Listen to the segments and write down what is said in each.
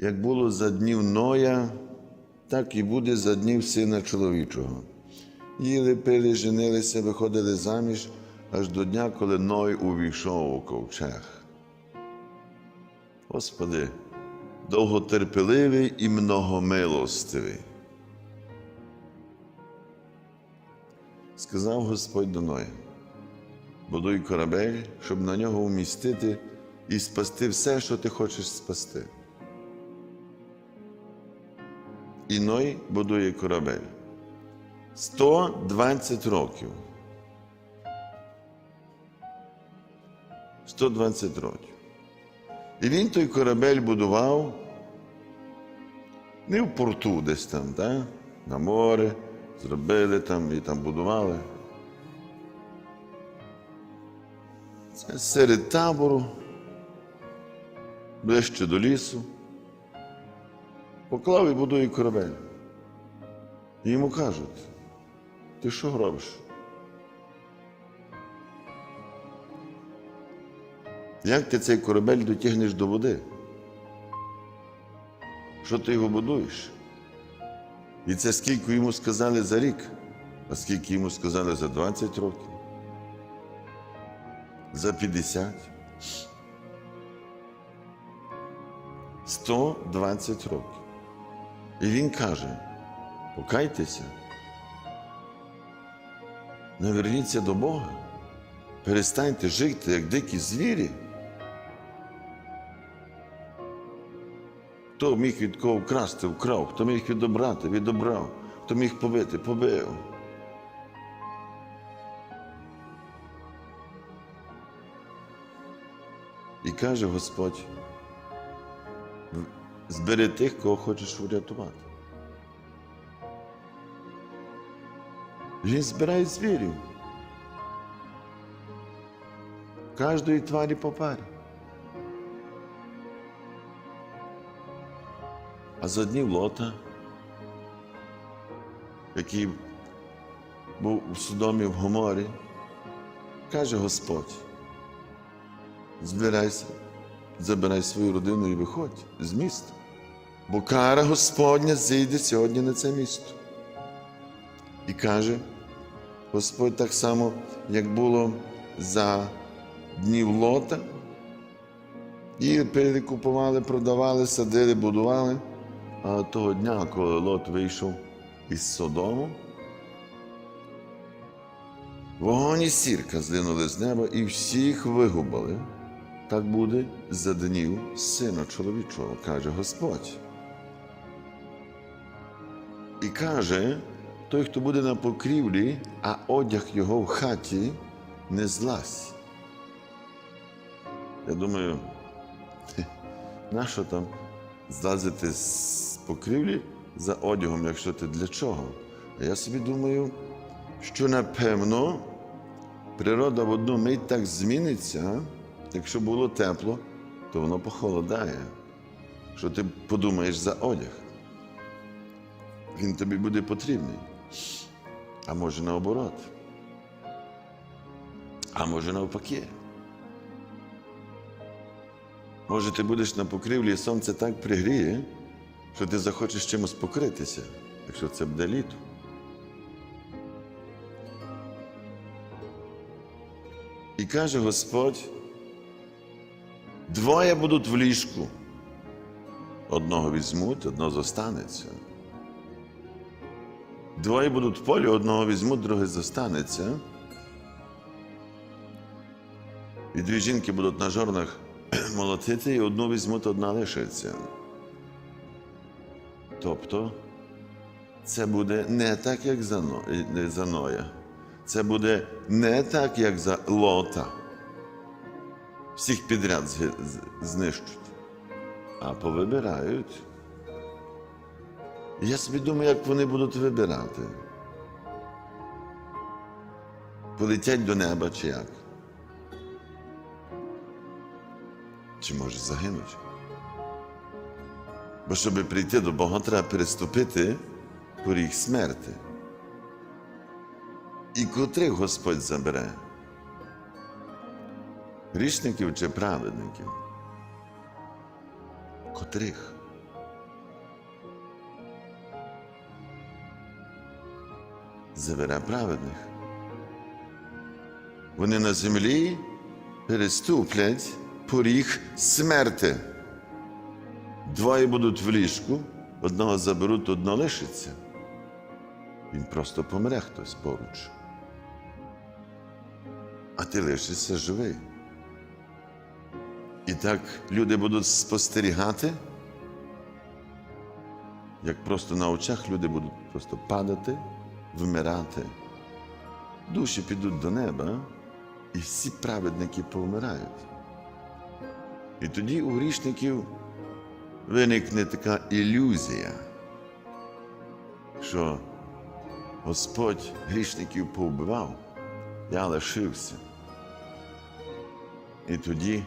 як було за днів Ноя, так і буде за днів сина чоловічого. Їли, пили, женилися, виходили заміж аж до дня, коли Ной увійшов у ковчег. Господи, довготерпеливий і многомилостивий. Сказав Господь до Ноя, будуй корабель, щоб на нього вмістити і спасти все, що ти хочеш спасти. І Ной будує корабель. 120 років. 120 років. І він той корабель будував не в порту десь там, так? на море, зробили там і там будували. Це серед табору, ближче до лісу. Поклав і будує корабель. І йому кажуть, ти що робиш? Як ти цей корабель дотягнеш до води? Що ти його будуєш? І це скільки йому сказали за рік, а скільки йому сказали за 20 років, за 50. 120 років. І він каже: покайтеся, наверніться до Бога, перестаньте жити, як дикі звірі. Хто міг від кого вкрасти, вкрав, хто міг відобрати, відобрав, хто міг побити, побив. І каже Господь, збери тих, кого хочеш врятувати. Він збирає звірів. Кожної тварі по парі. А за днів лота, який був у Содомі в Гоморі, каже Господь, збирайся, забирай свою родину і виходь з міста, бо кара Господня зійде сьогодні на це місто. І каже, Господь так само, як було за днів лота, і пили, купували, продавали, садили, будували. А того дня, коли Лот вийшов із Содому, вогонь і сірка злинули з неба і всіх вигубали. Так буде за днів сина чоловічого, каже Господь. І каже, той, хто буде на покрівлі, а одяг його в хаті не злазь. Я думаю, нащо там злазити з покрівлі за одягом, якщо ти для чого? А я собі думаю, що напевно природа в одну мить так зміниться, якщо було тепло, то воно похолодає. Що ти подумаєш за одяг? Він тобі буде потрібний. А може наоборот. А може навпаки. Може, ти будеш на покрівлі і сонце так пригріє, що ти захочеш чимось покритися, якщо це буде літо. І каже Господь, двоє будуть в ліжку. Одного візьмуть, одного зостанеться. Двоє будуть в полі, одного візьмуть, другий зостанеться. І дві жінки будуть на жорнах молотити, і одну візьмуть, одна лишиться. Тобто це буде не так, як е, за Ноя. Це буде не так, як за Лота. Всіх підряд зги- з- знищуть, а повибирають. Я собі думаю, як вони будуть вибирати. Полетять до неба чи як? Чи може загинуть? Бо щоб прийти до Бога, треба переступити поріг смерти. І котрих Господь забере? Грішників чи праведників? Котрих? Забере праведних. Вони на землі переступлять поріг смерти. Двоє будуть в ліжку, одного заберуть, одного лишиться. Він просто помре хтось поруч. А ти лишишся живий. І так люди будуть спостерігати, як просто на очах люди будуть просто падати, вмирати. Душі підуть до неба, і всі праведники повмирають. І тоді у грішників виникне така ілюзія, що Господь грішників повбивав, я лишився. І тоді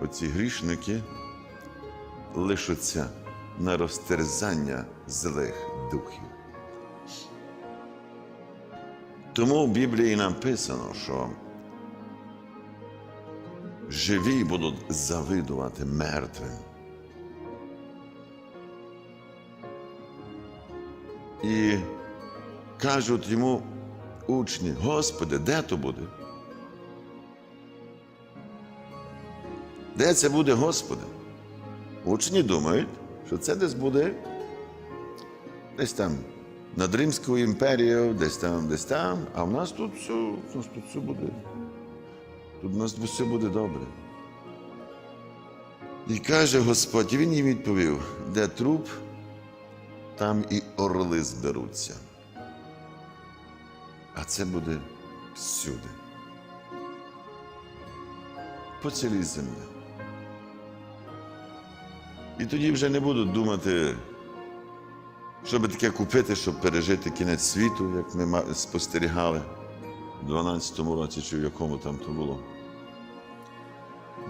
оці грішники лишаться на розтерзання злих духів. Тому в Біблії написано, що живі будуть завидувати мертвим. І кажуть йому учні, Господи, де то буде? Де це буде, Господи? Учні думають, що це десь буде десь там над Римською імперією, десь там, десь там, а в нас тут все, у нас тут все буде. Тут у нас все буде добре. І каже Господь, і він їм відповів, де труп, там і орли зберуться. А це буде всюди. По цілій землі. І тоді вже не будуть думати, щоб таке купити, щоб пережити кінець світу, як ми спостерігали в 12-му році чи в якому там то було.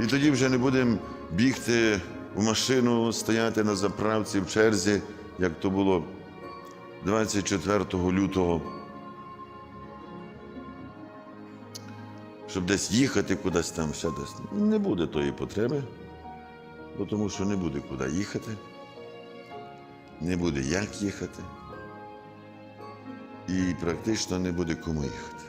І тоді вже не будемо бігти в машину, стояти на заправці в черзі, як то було 24 лютого. Щоб десь їхати кудись там, ще десь. Не буде тої потреби, бо тому що не буде куди їхати, не буде як їхати, і практично не буде кому їхати.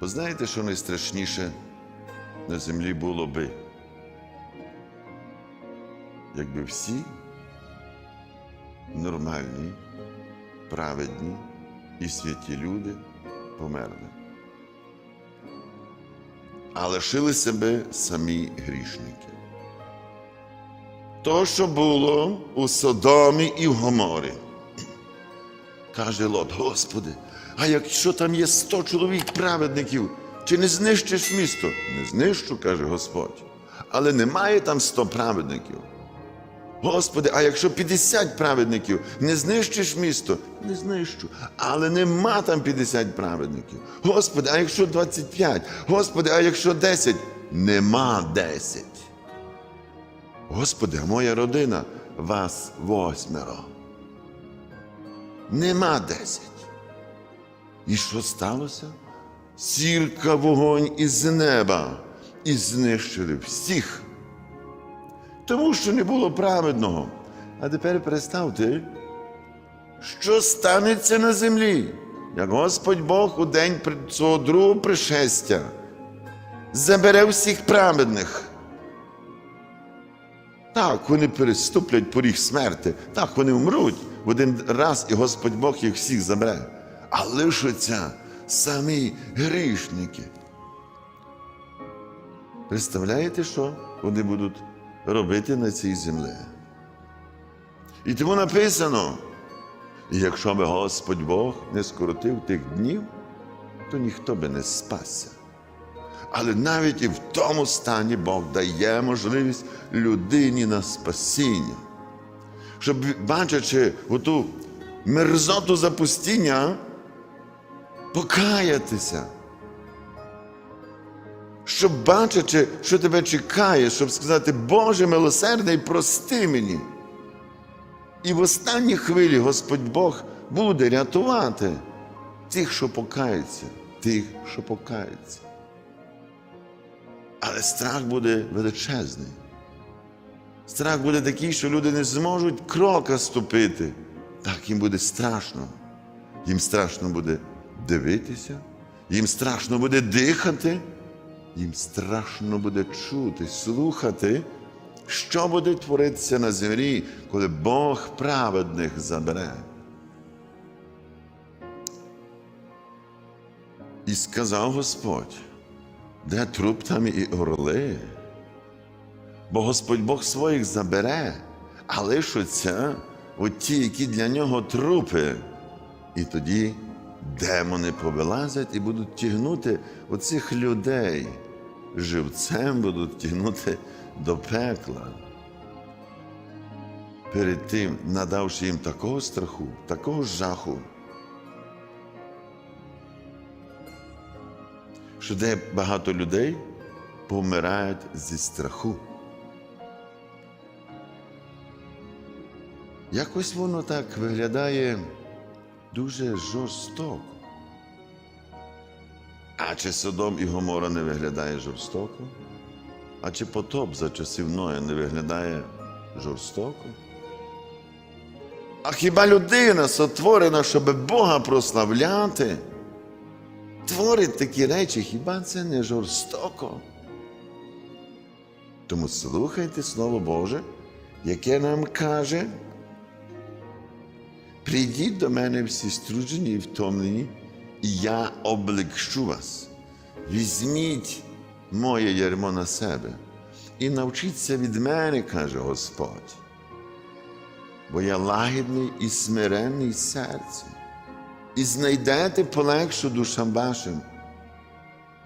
Ви знаєте, що найстрашніше на землі було би, якби всі нормальні, праведні і святі люди померли. А лишилися би самі грішники. То, що було у Содомі і в Гоморі. Каже Лот, Господи, а якщо там є сто чоловік праведників, чи не знищиш місто? Не знищу, каже Господь. Але немає там сто праведників. Господи, а якщо 50 праведників, не знищиш місто? Не знищу. Але нема там 50 праведників. Господи, а якщо 25? Господи, а якщо 10? Нема 10. Господи, а моя родина вас восьмеро. Нема 10. І що сталося? Сірка вогонь із неба і знищили всіх тому що не було праведного. А тепер представте, що станеться на землі, як Господь Бог у день свого другого пришестя забере всіх праведних. Так, вони переступлять поріг смерти, так, вони вмруть в один раз, і Господь Бог їх всіх забере. А лишаться самі грішники. Представляєте, що вони будуть робити на цій землі? І тому написано: якщо би Господь Бог не скоротив тих днів, то ніхто би не спасся. Але навіть і в тому стані Бог дає можливість людині на спасіння, щоб, бачачи оту мерзоту запустіння, покаятися щоб бачачи, що тебе чекає, щоб сказати, Боже милосердний, прости мені. І в останній хвилі Господь Бог буде рятувати тих, що покаються, тих, що покаються. Але страх буде величезний. Страх буде такий, що люди не зможуть крока ступити. Так їм буде страшно. Їм страшно буде дивитися, їм страшно буде дихати, їм страшно буде чути, слухати, що буде творитися на землі, коли Бог праведних забере. І сказав Господь, де труп там і орли? Бо Господь Бог своїх забере, а лишаться от ті, які для нього трупи. І тоді демони повилазять і будуть тягнути оцих людей. Живцем будуть тягнути до пекла. Перед тим, надавши їм такого страху, такого жаху, що де багато людей помирають зі страху. Якось воно так виглядає дуже жорстоко. А чи Содом і Гомора не виглядає жорстоко? А чи потоп за часів Ноя не виглядає жорстоко? А хіба людина сотворена, щоб Бога прославляти? Творить такі речі, хіба це не жорстоко? Тому слухайте Слово Боже, яке нам каже. Прийдіть до мене всі струджені і втомлені, і я облегшу вас. Візьміть моє ярмо на себе і навчіться від мене, каже Господь. Бо я лагідний і смиренний серцем, і знайдете полегшу душам вашим.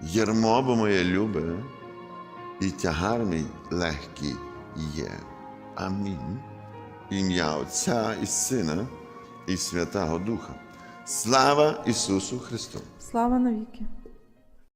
Ярмо бо моє любе, і тягар мій легкий є. Амінь. Ім'я Отця і Сина і Святого Духа. Слава Ісусу Христу! Слава навіки!